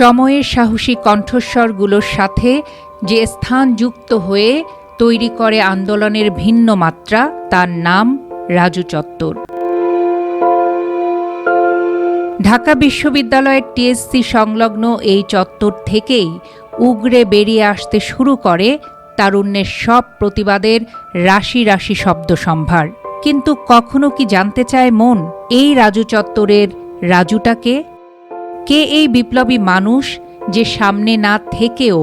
সময়ের সাহসী কণ্ঠস্বরগুলোর সাথে যে স্থান যুক্ত হয়ে তৈরি করে আন্দোলনের ভিন্ন মাত্রা, তার নাম রাজু চত্বর। ঢাকা বিশ্ববিদ্যালয়ের টিএসসি সংলগ্ন এই চত্বর থেকেই উগরে বেরিয়ে আসতে শুরু করে তারুণ্যের সব প্রতিবাদের রাশি রাশি শব্দ সম্ভার। কিন্তু কখনো কি জানতে চায় মন এই রাজু চত্বরের রাজুটাকে? কে এই বিপ্লবী মানুষ যে সামনে না থেকেও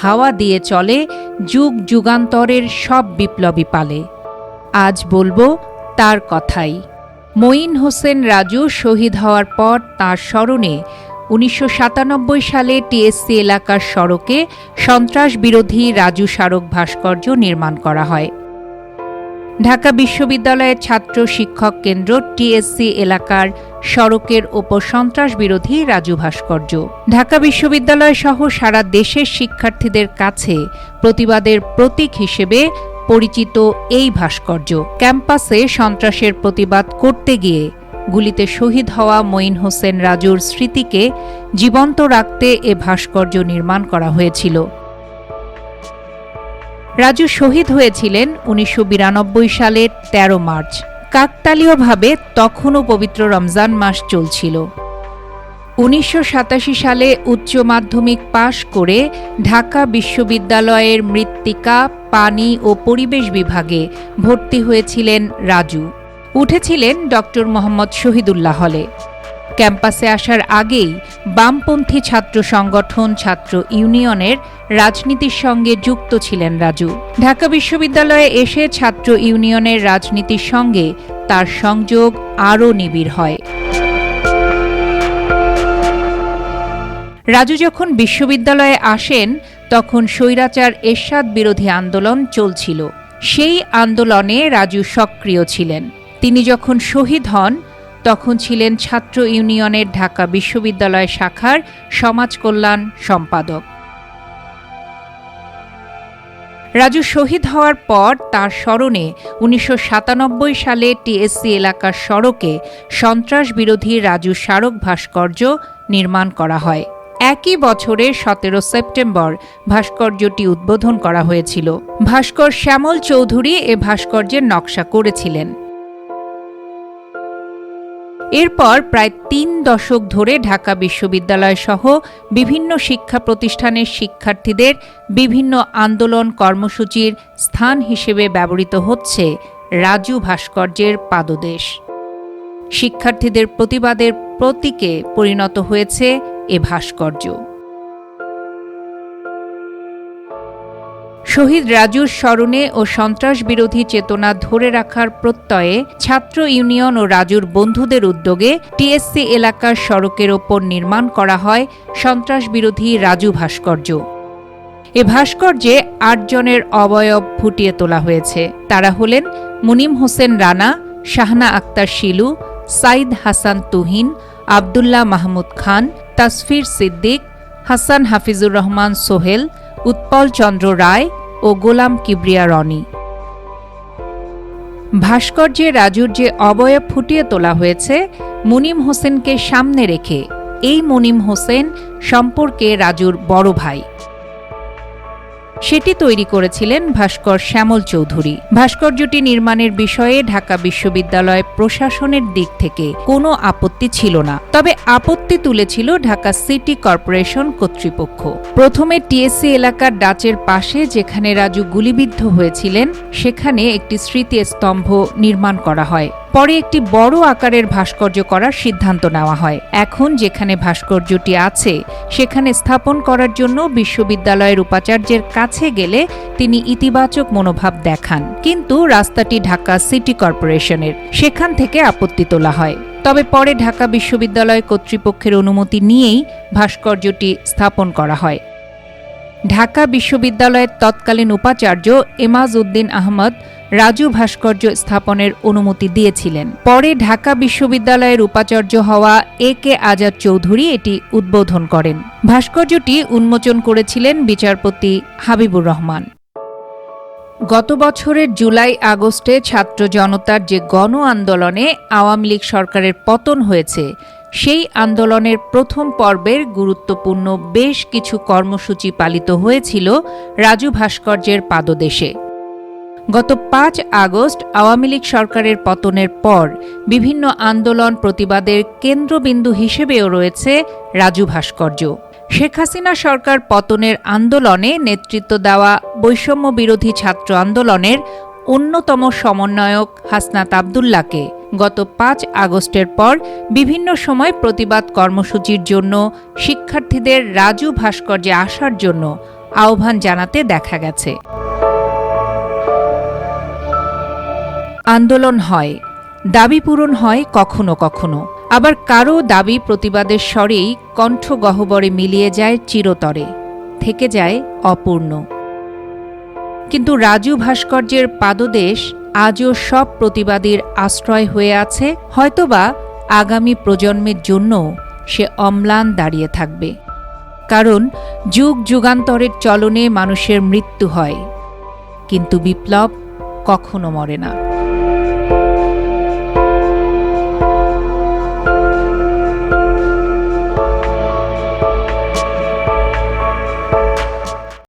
হাওয়া দিয়ে চলে, যুগ যুগান্তরের সব বিপ্লবী পালে? আজ বলব তার কথাই। মঈন হোসেন রাজু শহীদ হওয়ার পর তার স্মরণে উনিশশো সাতানব্বই সালে টিএসসি এলাকার সড়কে সন্ত্রাস বিরোধী রাজু স্মারক ভাস্কর্য নির্মাণ করা হয়। ঢাকা বিশ্ববিদ্যালয়ের ছাত্র শিক্ষক কেন্দ্র টিএসসি এলাকার সড়কের ওপর সন্ত্রাস বিরোধী রাজু ভাস্কর্য। ঢাকা বিশ্ববিদ্যালয় সহ সারা দেশের শিক্ষার্থীদের কাছে প্রতিবাদের প্রতীক হিসেবে পরিচিত এই ভাস্কর্য। ক্যাম্পাসে সন্ত্রাসের প্রতিবাদ করতে গিয়ে গুলিতে শহীদ হওয়া মঈন হোসেন রাজুর স্মৃতিকে জীবন্ত রাখতে এ ভাস্কর্য নির্মাণ করা হয়েছিল। রাজু শহীদ হয়েছিলেন উনিশশো বিরানব্বই সালের ১৩ মার্চ। কাকতালীয়ভাবে তখনও পবিত্র রমজান মাস চলছিল। উনিশশো সাতাশি সালে উচ্চ মাধ্যমিক পাশ করে ঢাকা বিশ্ববিদ্যালয়ের মৃত্তিকা, পানি ও পরিবেশ বিভাগে ভর্তি হয়েছিলেন রাজু। উঠেছিলেন ডক্টর মোহাম্মদ শহীদুল্লাহ হলে। ক্যাম্পাসে আসার আগেই বামপন্থী ছাত্র সংগঠন, ছাত্র ইউনিয়নের রাজনীতির সঙ্গে যুক্ত ছিলেন রাজু। ঢাকা বিশ্ববিদ্যালয়ে এসে ছাত্র ইউনিয়নের রাজনীতির সঙ্গে তার সংযোগ আরও নিবিড় হয়। রাজু যখন বিশ্ববিদ্যালয়ে আসেন, তখন স্বৈরাচার এরশাদ বিরোধী আন্দোলন চলছিল। সেই আন্দোলনে রাজু সক্রিয় ছিলেন। তিনি যখন শহীদ হন তখন ছিলেন ছাত্র ইউনিয়নের ঢাকা বিশ্ববিদ্যালয় শাখার সমাজ কল্যাণ সম্পাদক। রাজু শহীদ হওয়ার পর তার স্মরণে উনিশশো সাতানব্বই সালে টিএসসি এলাকার সড়কে সন্ত্রাস বিরোধী রাজু স্মারক ভাস্কর্য নির্মাণ করা হয়। একই বছরের সতেরো সেপ্টেম্বর ভাস্কর্যটি উদ্বোধন করা হয়েছিল। ভাস্কর শ্যামল চৌধুরী এ ভাস্কর্যের নকশা করেছিলেন। এরপর প্রায় তিন দশক ধরে ঢাকা বিশ্ববিদ্যালয় সহ বিভিন্ন শিক্ষা প্রতিষ্ঠানের শিক্ষার্থীদের বিভিন্ন আন্দোলন কর্মসূচির স্থান হিসেবে ব্যবহৃত হচ্ছে রাজু ভাস্কর্যের পাদদেশ। শিক্ষার্থীদের প্রতিবাদের প্রতীকে পরিণত হয়েছে এ ভাস্কর্য। শহীদ রাজুর স্মরণে ও সন্ত্রাস বিরোধী চেতনা ধরে রাখার প্রত্যয়ে ছাত্র ইউনিয়ন ও রাজুর বন্ধুদের উদ্যোগে টিএসসি এলাকার সড়কের ওপর নির্মাণ করা হয় সন্ত্রাস বিরোধী রাজু ভাস্কর্য। এ ভাস্কর্যে আটজনের অবয়ব ফুটিয়ে তোলা হয়েছে। তারা হলেন মুনিম হোসেন রানা, শাহনা আক্তার শিলু, সাইদ হাসান তুহিন, আবদুল্লাহ মাহমুদ খান, তাসফির সিদ্দিক, হাসান হাফিজুর রহমান সোহেল, উৎপল চন্দ্র রায় ও গোলাম কিবরিয়া রনি। ভাস্কর্যে রাজুর যে অবয়ব ফুটিয়ে তোলা হয়েছে, মুনিম হোসেনকে সামনে রেখে এই মুনিম হোসেন সম্পর্কে রাজুর বড় ভাই। সেটি তৈরি করেছিলেন ভাস্কর শ্যামল চৌধুরী। ভাস্কর্যটি নির্মাণের বিষয়ে ঢাকা বিশ্ববিদ্যালয় প্রশাসনের দিক থেকে কোনো আপত্তি ছিল না। তবে আপত্তি তুলেছিল ঢাকা সিটি কর্পোরেশন কর্তৃপক্ষ। প্রথমে টিএসসি এলাকার ডাচের পাশে যেখানে রাজু গুলিবিদ্ধ হয়েছিলেন, সেখানে একটি স্মৃতিস্তম্ভ নির্মাণ করা হয়। পরে একটি বড় আকারের ভাস্কর্য করার সিদ্ধান্ত নেওয়া হয়। এখন যেখানে ভাস্কর্যটি আছে, সেখানে স্থাপন করার জন্য বিশ্ববিদ্যালয়ের উপাচার্যের কাছে গেলে তিনি ইতিবাচক মনোভাব দেখান। কিন্তু রাস্তাটি ঢাকা সিটি কর্পোরেশনের, সেখান থেকে আপত্তি তোলা হয়। তবে পরে ঢাকা বিশ্ববিদ্যালয় কর্তৃপক্ষের অনুমতি নিয়েই ভাস্কর্যটি স্থাপন করা হয়। ঢাকা বিশ্ববিদ্যালয়ের তৎকালীন উপাচার্য এমাজ উদ্দিন আহমদ রাজু ভাস্কর্য স্থাপনের অনুমতি দিয়েছিলেন। পরে ঢাকা বিশ্ববিদ্যালয়ের উপাচার্য হওয়া এ কে আজাদ চৌধুরী এটি উদ্বোধন করেন। ভাস্কর্যটি উন্মোচন করেছিলেন বিচারপতি হাবিবুর রহমান। গত বছরের জুলাই আগস্টে ছাত্র জনতার যে গণ আন্দোলনে আওয়ামী লীগ সরকারের পতন হয়েছে, সেই আন্দোলনের প্রথম পর্বের গুরুত্বপূর্ণ বেশ কিছু কর্মসূচি পালিত হয়েছিল রাজু ভাস্কর্যের পাদদেশে। গত পাঁচ আগস্ট আওয়ামী লীগ সরকারের পতনের পর বিভিন্ন আন্দোলন প্রতিবাদের কেন্দ্রবিন্দু হিসেবেও রয়েছে রাজু ভাস্কর্য। শেখ হাসিনা সরকার পতনের আন্দোলনে নেতৃত্ব দেওয়া বৈষম্য বিরোধী ছাত্র আন্দোলনের অন্যতম সমন্বয়ক হাসনাত আবদুল্লাকে গত পাঁচ আগস্টের পর বিভিন্ন সময় প্রতিবাদ কর্মসূচির জন্য শিক্ষার্থীদের রাজু ভাস্কর্যে আসার জন্য আহ্বান জানাতে দেখা গেছে। আন্দোলন হয়। দাবি পূরণ হয় কখনো কখনো। আবার কারও দাবি প্রতিবাদের স্বরেই কণ্ঠ গহ্বরে মিলিয়ে যায় চিরতরে। থেকে যায় অপূর্ণ। কিন্তু রাজু ভাস্কর্যের পাদদেশ আজও সব প্রতিবাদীর আশ্রয় হয়ে আছে, হয়তোবা আগামী প্রজন্মের জন্য সে অম্লান দাঁড়িয়ে থাকবে। কারণ যুগ যুগান্তরের চলনে মানুষের মৃত্যু হয়। কিন্তু বিপ্লব কখনো মরে না।